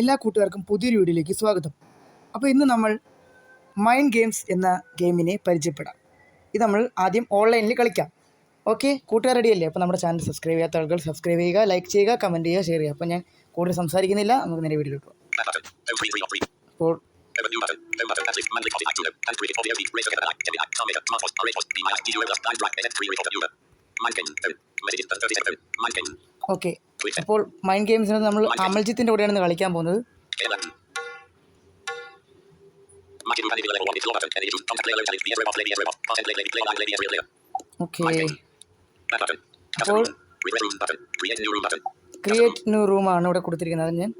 എല്ലാ കൂട്ടുകാർക്കും പുതിയൊരു വീഡിയോയിലേക്ക് സ്വാഗതം. അപ്പോൾ ഇന്ന് നമ്മൾ മൈൻഡ് ഗെയിംസ് എന്ന ഗെയിമിനെ പരിചയപ്പെടാം. ഇത് നമ്മൾ ആദ്യം ഓൺലൈനിൽ കളിക്കാം. ഓക്കെ കൂട്ടുകാർ റെഡിയല്ലേ അപ്പോൾ നമ്മുടെ ചാനൽ സബ്സ്ക്രൈബ് ചെയ്യാത്ത ആളുകൾ സബ്സ്ക്രൈബ് ചെയ്യുക ലൈക്ക് ചെയ്യുക കമന്റ് ചെയ്യുക ഷെയർ ചെയ്യുക. അപ്പോൾ ഞാൻ കൂടുതൽ സംസാരിക്കുന്നില്ല. നമുക്ക് നേരെ വീഡിയോ ഓക്കെ അപ്പോൾ മൈൻഡ് ഗെയിംസിന് നമ്മൾ അമൽജിത്തിന്റെ കൂടെയാണ് കളിക്കാൻ പോകുന്നത്. ക്രിയേറ്റ് ന്യൂ റൂം ആണ് ഇവിടെ കൊടുത്തിരിക്കുന്നത്. ഞാൻ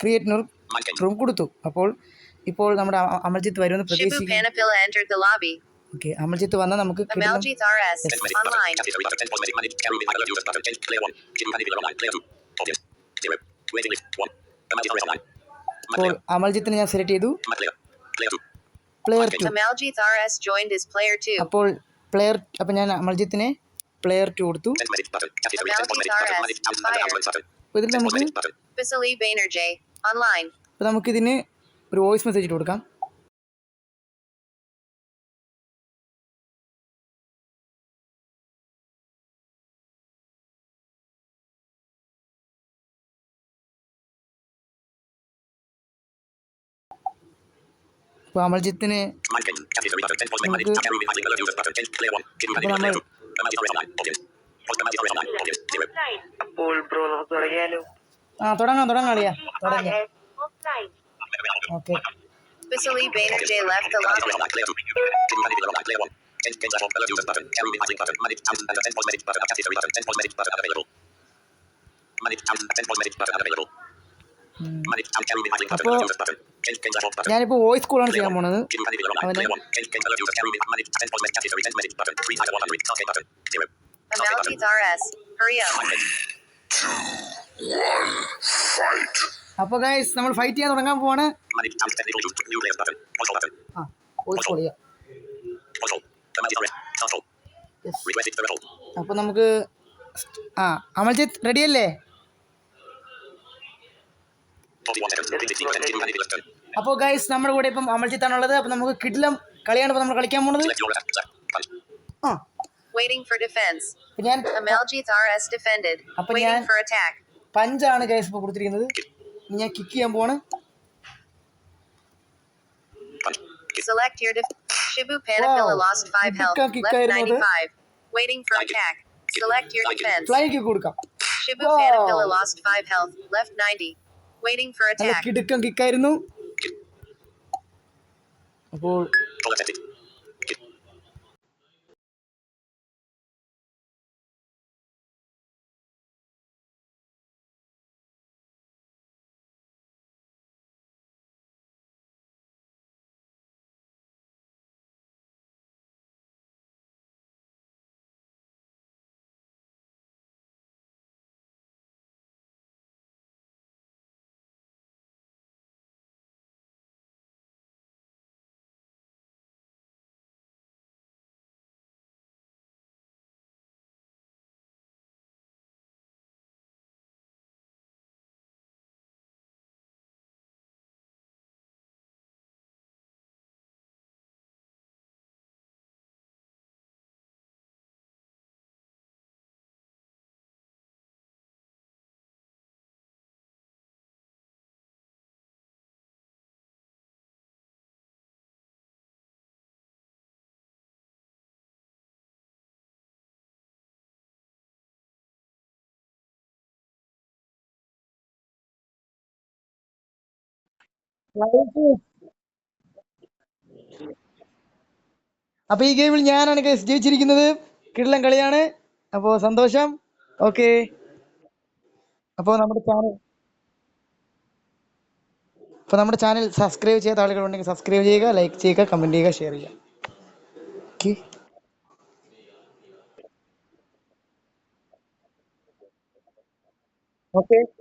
ക്രിയേറ്റ് ന്യൂ റൂം കൊടുത്തു. അപ്പോൾ ഇപ്പോൾ നമ്മുടെ അമർജിത്ത് വരുമെന്ന് അമർജിത്ത് വന്ന നമുക്ക് അപ്പോൾ അമൽജിത്തിനെ ഞാൻ സെലക്ട് ചെയ്തു. പ്ലെയർ പ്ലെയർ അപ്പോൾ അപ്പോൾ ഞാൻ അമൽജിത്തിനെ പ്ലെയർ ടു കൊടുത്തു. ഇതിൽ നമുക്ക് ഇതിന് ഒരു വോയിസ് മെസ്സേജ് ഇട്ട് കൊടുക്കാം. അപ്പൊ അമൽജിത്തിന് ബ്രോ നമുക്ക് തുടങ്ങിയാലോ? ആ okay left the lobby. RS. ഞാനിപ്പോൾ വോയിസ് കോളാണ് ചെയ്യാൻ പോണത് Hidden vanity level online. അവനെ അപ്പോൾ ഗൈസ് നമ്മൾ ഫൈറ്റ് ചെയ്യാൻ തുടങ്ങാൻ പോവാണ്. ആ. അപ്പോൾ നമുക്ക് ആ അമൽജിത്ത് റെഡിയല്ലേ 41 seconds. 15 seconds. Hidden vanity button. അപ്പോൾ ഗൈസ് നമ്മുടെ കൂടെ ഇപ്പം അമൽജിത്താണുള്ളത് അപ്പോൾ നമുക്ക് കിഡിലം കളിയാണ് ഇപ്പോൾ നമ്മൾ കളിക്കാൻ പോണത്. ആ Waiting for defense. Amaljit RS defended. Waiting for attack. പഞ്ചാണ് ഗൈസ് ഇപ്പോൾ കൊടുത്തിരിക്കുന്നത് ഞാൻ കിക്ക് ചെയ്യാൻ പോവാണ്. അപ്പോൾ അപ്പോൾ ഈ ഗെയിമിൽ ഞാനാണ് ഗൈസ് ജയിച്ചിരിക്കുന്നത്. കിടിലം കളിയാണ്. അപ്പോ സന്തോഷം. ഓക്കെ അപ്പോ നമ്മുടെ ചാനൽ അപ്പൊ നമ്മുടെ ചാനൽ സബ്സ്ക്രൈബ് ചെയ്യാത്ത ആളുകളുണ്ടെങ്കിൽ സബ്സ്ക്രൈബ് ചെയ്യുക ലൈക്ക് ചെയ്യുക കമന്റ് ചെയ്യുക ഷെയർ ചെയ്യുക. ഓക്കെ ഓക്കെ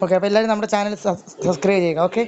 ഓക്കെ അപ്പോൾ എല്ലാവരും നമ്മുടെ ചാനൽ സബ്സ്ക്രൈബ് ചെയ്യുക ഓക്കെ